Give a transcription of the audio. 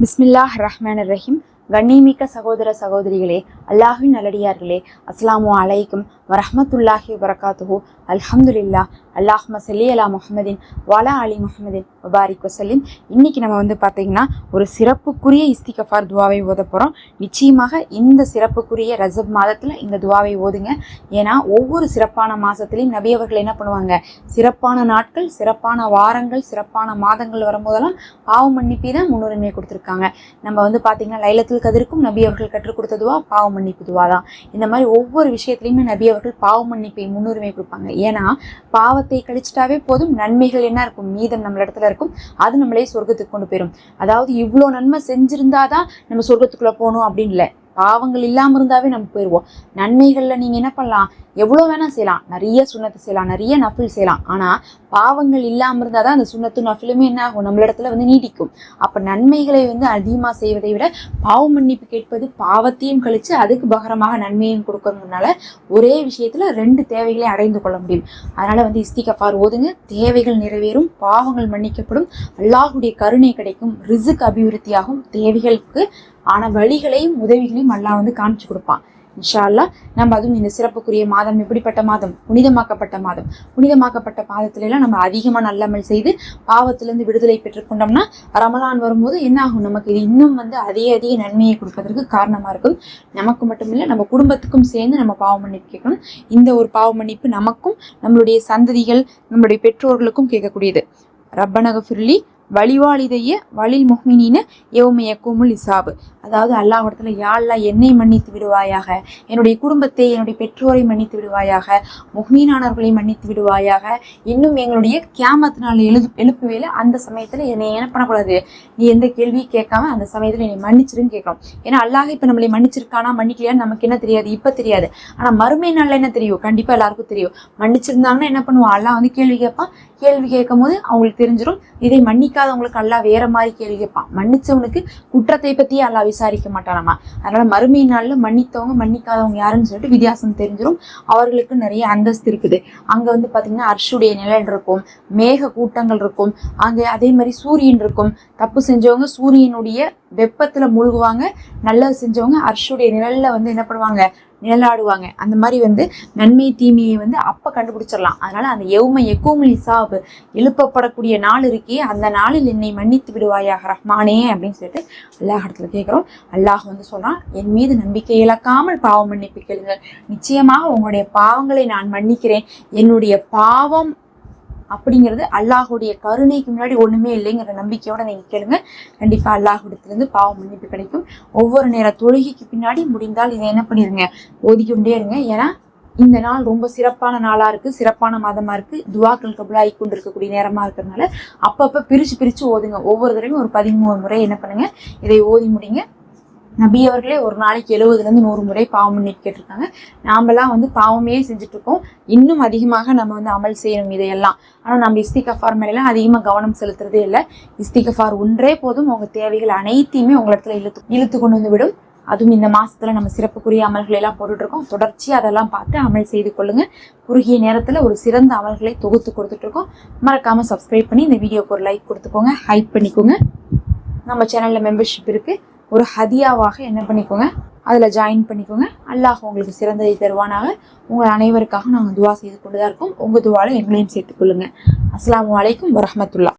பிஸ்மில்லாஹ் ரஹ்மான் ரஹீம். கண்ணிமிக்க சகோதர சகோதரிகளே அல்லாஹின் நல்லடியார்களே அஸ்ஸலாமு அலைக்கும் வரஹமத்துல்லாஹி வரகாத்துஹூ அல்ஹம்துலில்லாஹ். அல்லாஹ்ம செல்லி அலா முஹமதின் வலா அலி முஹமதின் வபாரிக் வசலின் இன்னைக்கு நம்ம வந்து பார்த்தீங்கன்னா ஒரு சிறப்புக்குரிய இஸ்திகஃபார் துவாவை ஓத போகிறோம் நிச்சயமாக இந்த சிறப்புக்குரிய ரஜப் மாதத்தில் இந்த துவாவை ஓதுங்க. ஏன்னா ஒவ்வொரு சிறப்பான மாதத்துலையும் நபி அவர்கள் என்ன பண்ணுவாங்க? சிறப்பான நாட்கள் சிறப்பான வாரங்கள் சிறப்பான மாதங்கள் வரும்போதெல்லாம் பாவ மன்னிப்பி தான் முன்னுரிமை கொடுத்துருக்காங்க. நம்ம வந்து பார்த்தீங்கன்னா லைலத்தில் கதிருக்கும் நபி அவர்கள் கற்றுக் கொடுத்த துவா பாவ மன்னிப்பு துவா தான். இந்த மாதிரி ஒவ்வொரு விஷயத்துலையுமே நபி அவர்கள் பாவ மன்னிப்பை முன்னுரிமை கொடுப்பாங்க. ஏன்னா பாவத்தை கழிச்சிட்டாவே போதும் நன்மைகள் என்ன இருக்கும்? மீதம் நம்ம இடத்துல இருக்கும். அது நம்மளே சொர்க்கத்துக்கு கொண்டு போயிடும் அதாவது இவ்வளோ நன்மை செஞ்சிருந்தாதான் நம்ம சொர்க்கத்துக்குள்ள போகணும் அப்படின்னு இல்லை. பாவங்கள் இல்லாமல் இருந்தாவே நம்ம போயிடுவோம் நன்மைகளில் நீங்கள் என்ன பண்ணலாம்? எவ்வளோ வேணால் செய்யலாம். நிறைய சுண்ணத்து செய்யலாம். நிறைய நஃபில் செய்யலாம். ஆனால் பாவங்கள் இல்லாமல் இருந்தால் தான் அந்த சுண்ணத்து நஃபிலுமே என்ன ஆகும்? நம்மளிடத்துல வந்து நீடிக்கும். அப்போ நன்மைகளை வந்து அதிகமாக செய்வதை விட பாவ மன்னிப்பு கேட்பது பாவத்தையும் கழித்து அதுக்கு பகரமாக நன்மையும் கொடுக்கறதுனால ஒரே விஷயத்தில் ரெண்டு தேவைகளை அடைந்து கொள்ள முடியும். அதனால் வந்து இஸ்திகஃபார் ஓதுங்க. தேவைகள் நிறைவேறும். பாவங்கள் மன்னிக்கப்படும். அல்லாஹுடைய கருணை கிடைக்கும். ரிசுக் அபிவிருத்தியாகும். தேவைகளுக்கு ஆனால் வழிகளையும் உதவிகளையும் அல்லா வந்து காமிச்சு கொடுப்பான். இன்ஷா அல்லாஹ் நம்ம அதுவும் இந்த சிறப்புக்குரிய மாதம் எப்படிப்பட்ட மாதம்? புனிதமாக்கப்பட்ட மாதம். புனிதமாக்கப்பட்ட பாதத்துல எல்லாம் நம்ம அதிகமாக நல்லமல் செய்து பாவத்திலிருந்து விடுதலை பெற்றுக்கொண்டோம்னா ரமலான் வரும்போது என்ன ஆகும்? நமக்கு இது இன்னும் வந்து அதிக அதிக நன்மையை கொடுப்பதற்கு காரணமாக இருக்கும். நமக்கு மட்டும் இல்லை நம்ம குடும்பத்துக்கும் சேர்ந்து நம்ம பாவ மன்னிப்பு கேட்கணும். இந்த ஒரு பாவ மன்னிப்பு நமக்கும் நம்மளுடைய சந்ததிகள் நம்மளுடைய பெற்றோர்களுக்கும் கேட்கக்கூடியது. ரப்பனக ஃபிர்லி வழிவாளிதைய வழில் முஹ்மினின எவுமைய குமுல் இசாபு. அதாவது அல்லாஹிடத்துல யாழ்லா என்னை மன்னித்து விடுவாயாக? என்னுடைய குடும்பத்தை என்னுடைய பெற்றோரை மன்னித்து விடுவாயாக? முஹ்மீனானவர்களை மன்னித்து விடுவாயாக? இன்னும் எங்களுடைய கேமத்தினால் நாள் எழுது எழுப்புவேல அந்த சமயத்தில் என்னை என்ன பண்ணக்கூடாது? நீ எந்த கேள்வியும் கேட்காம அந்த சமயத்தில் என்னை மன்னிச்சிருன்னு கேட்கணும். ஏன்னா அல்லாஹ் இப்போ நம்மளை மன்னிச்சிருக்கானா மன்னிக்கலையான்னு நமக்கு என்ன தெரியாது இப்போ தெரியாது. ஆனால் மறுமை நாளில் என்ன தெரியும்? கண்டிப்பாக எல்லாருக்கும் தெரியும். மன்னிச்சிருந்தாங்கன்னா என்ன பண்ணுவோம் அல்லாஹ் வந்து கேள்வி கேட்பான். கேள்வி கேட்கும் போது அவங்களுக்கு தெரிஞ்சிடும் இதை மன்னிக்க மன்னிக்காதவங்களுக்கு அல்லா வேற மாதிரி கேள்வி கேட்பான். மன்னிச்சவனுக்கு குற்றத்தை பற்றியே அல்லா விசாரிக்க மாட்டானாமா? அதனால மறுமை நாள்ல மன்னித்தவங்க மன்னிக்காதவங்க யாருன்னு சொல்லிட்டு வித்தியாசம் தெரிஞ்சிடும் அவர்களுக்கு நிறைய அந்தஸ்து இருக்குது. அங்க வந்து பாத்தீங்கன்னா அர்ஷுடைய நிழல் இருக்கும் மேக கூட்டங்கள் இருக்கும் அங்கே அதே மாதிரி சூரியன் இருக்கும். தப்பு செஞ்சவங்க சூரியனுடைய வெப்பத்தில் மூழ்குவாங்க நல்லது செஞ்சவங்க அர்ஷுடைய நிழல்ல வந்து என்ன பண்ணுவாங்க? நிழலாடுவாங்க. அந்த மாதிரி வந்து நன்மை தீமையை வந்து அப்போ கண்டுபிடிச்சிடலாம். அதனால அந்த எவ்மை எக்கூமல் இசாபு எழுப்பப்படக்கூடிய நாள் இருக்கே அந்த நாளில் என்னை மன்னித்து விடுவாயாக ரஹ்மானே அப்படின்னு சொல்லிட்டு அல்லாஹ் இடத்துல கேட்குறோம். அல்லாஹ் வந்து சொன்னால் என் மீது நம்பிக்கை இழக்காமல் பாவம் மன்னிப்பு கேளுங்கள். நிச்சயமாக உங்களுடைய பாவங்களை நான் மன்னிக்கிறேன். என்னுடைய பாவம் அப்படிங்கிறது அல்லாஹுடைய கருணைக்கு முன்னாடி ஒண்ணுமே இல்லைங்கிற நம்பிக்கையோட நீங்க கேளுங்க. கண்டிப்பா அல்லாஹுடத்திலிருந்து பாவம் மன்னிப்பு கிடைக்கும். ஒவ்வொரு நேர தொழுகைக்கு பின்னாடி முடிந்தால் இதை என்ன பண்ணிருங்க? ஓதிக்கொண்டே இருங்க. ஏன்னா இந்த நாள் ரொம்ப சிறப்பான நாளா இருக்கு சிறப்பான மாதமா இருக்கு. துவாக்கள் கபுலாகி கொண்டு இருக்கக்கூடிய நேரமா இருக்கிறதுனால அப்பப்ப பிரிச்சு பிரிச்சு ஓதுங்க. ஒவ்வொரு தடவையும் ஒரு பதிமூணு முறை என்ன பண்ணுங்க? இதை ஓதி முடிங்க. நபி அவர்களே ஒரு நாளைக்கு எழுபதுலேருந்து நூறு முறை பாவம் மன்னிப்பு கேட்டிருக்காங்க. நாமெல்லாம் வந்து பாவமே செஞ்சுட்டு இருக்கோம் இன்னும் அதிகமாக நம்ம வந்து அமல் செய்யணும் இதையெல்லாம். ஆனால் நம்ம இஸ்திகஃபார் மேலாம் அதிகமாக கவனம் செலுத்துறதே இல்லை. இஸ்திகஃபார் ஒன்றே போதும் உங்கள் தேவைகள் அனைத்தையுமே உங்கள் இடத்துல இழுத்து இழுத்து கொண்டு வந்து விடும். அதுவும் இந்த மாசத்துல நம்ம சிறப்புக்குரிய அமல்களை எல்லாம் போட்டுட்ருக்கோம். தொடர்ச்சியாக அதெல்லாம் பார்த்து அமல் செய்து கொள்ளுங்க. குறுகிய நேரத்தில் ஒரு சிறந்த அமல்களை தொகுத்து கொடுத்துட்ருக்கோம். மறக்காமல் சப்ஸ்கிரைப் பண்ணி இந்த வீடியோக்கு ஒரு லைக் கொடுத்துக்கோங்க. ஹைப் பண்ணிக்கோங்க. நம்ம சேனலில் மெம்பர்ஷிப் இருக்குது ஒரு ஹதியாவாக என்ன பண்ணிக்கோங்க அதில் ஜாயின் பண்ணிக்கோங்க. அல்லாஹ் உங்களுக்கு சிறந்ததை தருவானாக. உங்கள் அனைவருக்காக நாங்கள் துவா செய்து கொண்டு தான் இருக்கோம். உங்கள் துவாவில் எங்களையும் சேர்த்துக்கொள்ளுங்க அஸ்லாம் அலைக்கும் வரமத்துல்லா